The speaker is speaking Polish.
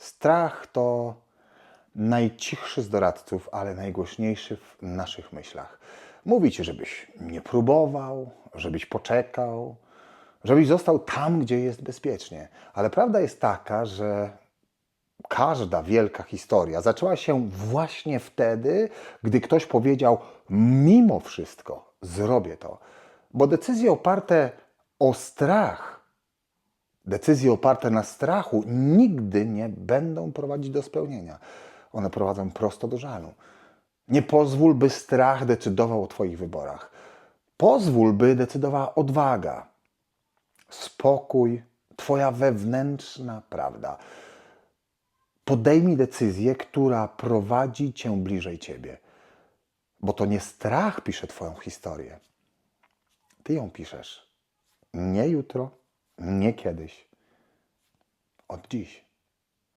Strach to najcichszy z doradców, ale najgłośniejszy w naszych myślach. Mówi ci, żebyś nie próbował, żebyś poczekał, żebyś został tam, gdzie jest bezpiecznie. Ale prawda jest taka, że każda wielka historia zaczęła się właśnie wtedy, gdy ktoś powiedział: Mimo wszystko zrobię to. Bo decyzje oparte o strach, decyzje oparte na strachu nigdy nie będą prowadzić do spełnienia. One prowadzą prosto do żalu. Nie pozwól, by strach decydował o Twoich wyborach. Pozwól, by decydowała odwaga, spokój, Twoja wewnętrzna prawda. Podejmij decyzję, która prowadzi Cię bliżej Ciebie. Bo to nie strach pisze Twoją historię. Ty ją piszesz. Nie jutro, nie kiedyś. Od dziś.